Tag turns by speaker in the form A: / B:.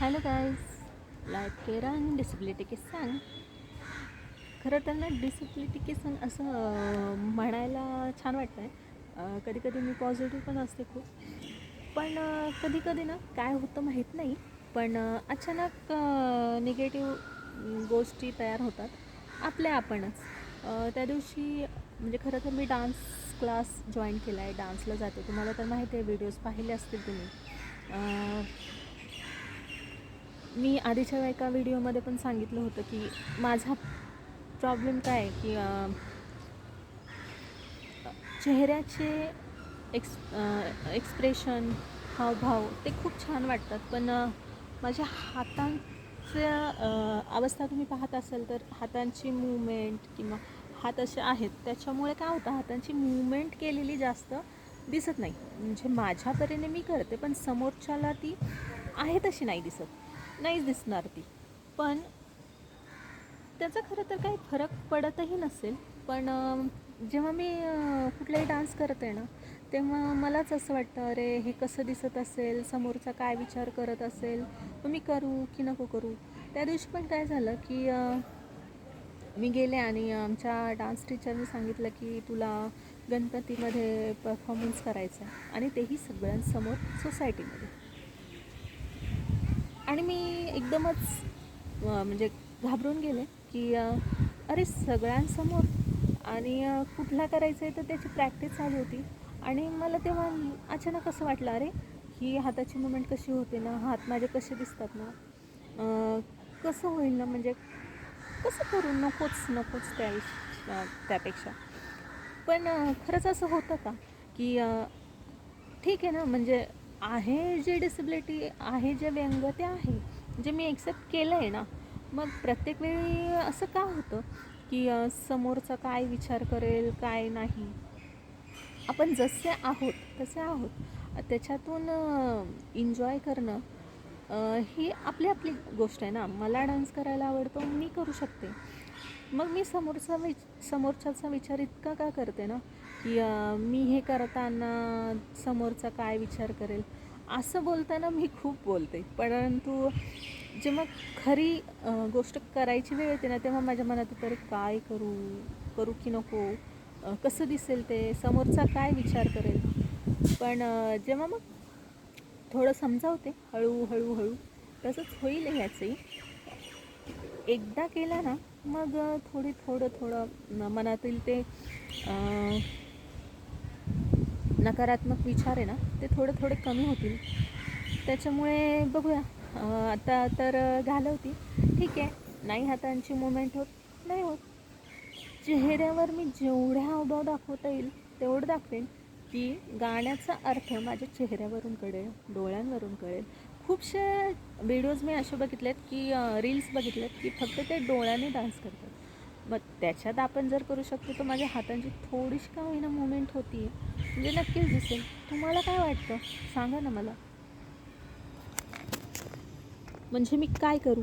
A: Hello guys life care आणि disability के सांग खरं तर ना डिसेबिलिटी के असं म्हणायला छान वाटतं आहे कधी कधी मी पॉझिटिव्ह पण असते खूप. पण कधी कधी ना काय होतं माहीत नाही. पण अचानक निगेटिव्ह गोष्टी तयार होतात. आपल्या आपणच. त्या दिवशी म्हणजे खरं तर मी डान्स क्लास जॉईन केला आहे डान्सला जाते. तुम्हाला तर माहिती आहे व्हिडिओज पाहिले असतील तुम्ही. मी आधीच्या एका व्हिडिओमध्ये पण सांगितलं होतं की माझा प्रॉब्लेम काय आहे की चेहऱ्याचे एक्स एक्सप्रेशन हावभाव ते खूप छान वाटतात. पण माझ्या हातांच्या अवस्था तुम्ही पाहत असाल तर हातांची मूवमेंट किंवा हात असे आहेत त्याच्यामुळे काय होतं हातांची मूवमेंट केलेली जास्त दिसत नाही. म्हणजे माझ्या परीने मी करते पण समोरच्याला ती आहे तशी नाही दिसत. नाहीच दिसणार ती. पण त्याचा खरं तर काही फरक पडतही नसेल. पण जेव्हा मी कुठलाही डान्स करते ना तेव्हा मलाच असं वाटतं अरे हे कसं दिसत असेल? समोरचा काय विचार करत असेल? मग मी करू की नको करू? त्या दिवशी पण काय झालं की मी गेले आणि आमच्या डान्स टीचरने सांगितलं की तुला गणपतीमध्ये परफॉर्मन्स करायचा आहे. आणि तेही सगळ्यांसमोर सोसायटीमध्ये आणि मी एकदमच म्हणजे घाबरून गेले की अरे सगळ्यांसमोर आणि कुठला करायचं आहे तर त्याची प्रॅक्टिस चालू होती. आणि मला तेव्हा अचानक असं वाटलं अरे ही हाताची मुवमेंट कशी होते ना हात माझे कसे दिसतात ना कसं होईल ना म्हणजे कसं करू नकोच नकोच त्या त्यापेक्षा. पण खरंच असं होतं का की ठीक आहे ना म्हणजे आहे जे डिसेबिलिटी आहे जे व्यंग ते आहे. जे मी एक्सेप्ट केलं आहे ना मग प्रत्येक वेळी असं का होतं? की समोरचा काय विचार करेल काय नाही? आपण जसे आहोत तसे आहोत. त्याच्यातून एन्जॉय करणं ही आपली आपली गोष्ट आहे ना. मला डान्स करायला आवडतो मी करू शकते. मग मी समोरचा विच समोरच्याचा विचार इतका का करते ना? की मी हे करताना समोरचा काय विचार करेल? असं बोलताना मी खूप बोलते. परंतु जेव्हा खरी गोष्ट करायची वेळ येते ना तेव्हा माझ्या मनात तर काय करू करू की नको? कसं दिसेल ते? समोरचा काय विचार करेल? पण जेव्हा मग थोडं समजावते हळूहळूहळू हळू तसंच होईल ह्याचंही. एकदा केला ना मग थोडी थोडं थोडं मनातील ते नकारात्मक विचार आहे ना ते थोडे थोडे कमी होतील. त्याच्यामुळे बघूया. आता तर घालवती. ठीक आहे. नाही हातांची मुवमेंट होत. नाही होत. चेहऱ्यावर मी जेवढ्या हावभाव दाखवता येईल तेवढं दाखवेन. की गाण्याचा अर्थ माझ्या चेहऱ्यावरून कळेल डोळ्यांवरून कळेल. खूपशा व्हिडिओज मी असे बघितलेत की रील्स बघितलेत की फक्त ते डोळ्याने डान्स करतात. मग त्याच्यात आपण जर करू शकतो तर माझ्या हातांची थोडीशी का होईना मुवमेंट होती म्हणजे नक्कीच दिसेल. तुम्हाला काय वाटतं? सांगा ना मला. म्हणजे मी काय करू?